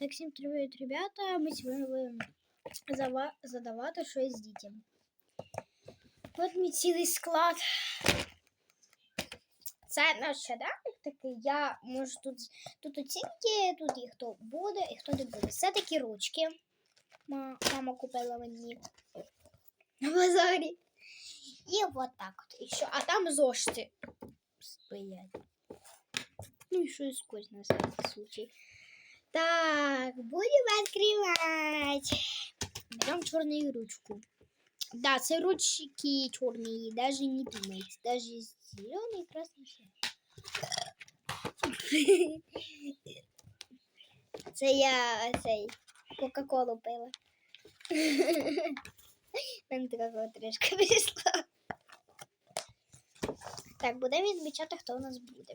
Так, всім привіт, ребята. Ми сьогодні будемо задавати щось дітям. От мій цілий склад. Це наш щоденник такий. Я можу тут, тут оцінки, тут і хто буде, і хто не буде. Це такі ручки. Мама купила мені на базарі. І от так от. І що? А там зошити стоять. Ну і що скось на всякий случай. Так, будем открывать. Берем черную ручку. Да, це ручки черные, даже не думайте. Даже зеленый, красный, все. Це я цей Кока-Колу пила. Мене така трішки вийшла. Так, будемо відмічати, хто у нас буде.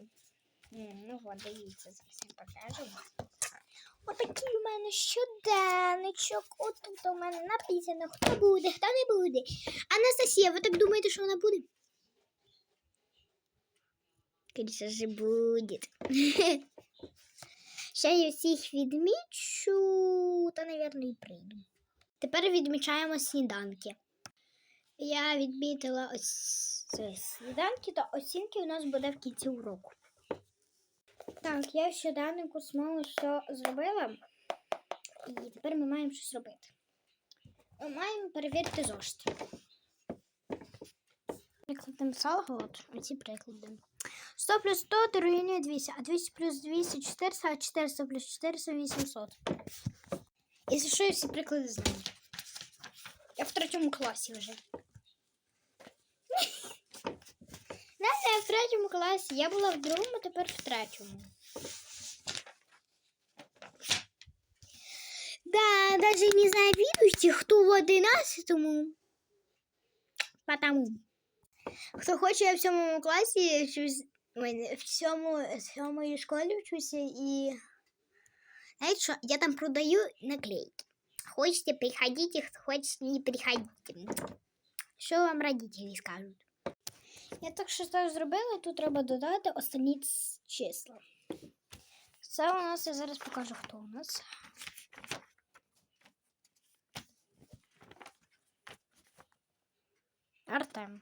М, Ну, от, дивіться, зараз я покажу. Отакий у мене щоденничок. От тут у мене написано, хто буде, хто не буде. Анастасія, ви так думаєте, що вона буде? Конечно же, буде. Ще я всіх відмічу, та, напевно, і прийду. Тепер відмічаємо сніданки. Я відмітила ось сніданки, та оцінки у нас буде в кінці уроку. Так, я в щоденнику з все зробила. І тепер ми маємо щось робити. Ми маємо перевірити зошит. Приклад написала, от оці приклади. 100 плюс 100 дорівнює 200, а 200 плюс 200 400, а 400 плюс 400 800. Якщо що, я всі приклади знаю. Я в третьому класі вже. третьому класі. Я була в другому, тепер в третьому. Да, даже не завидуйте, хто в одинадцятому. Потому. Хто хоче, я в сьомому класі вчусь, ой, в сьому, в сьомої школі вчуся і. Знаєте що, я там продаю наклейки. Хочете, приходите, хто хочете, не приходите. Що вам родителі скажуть? Я так що так зробила, тут треба додати останні числа. Це у нас я зараз покажу, хто у нас. Артем.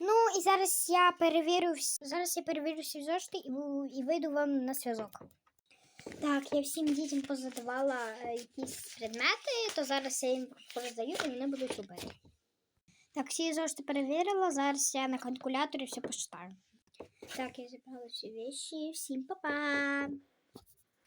Ну і зараз я перевірю зараз я перевірю всі зошити і, і вийду вам на зв'язок. Так, я всім дітям позадавала е, якісь предмети, то зараз я їм роздаю і вони будуть робити. Так, всі завжди перевірила. Зараз я на калькуляторі все посчитаю. Так, я забрала всі вещи. Всім па-па!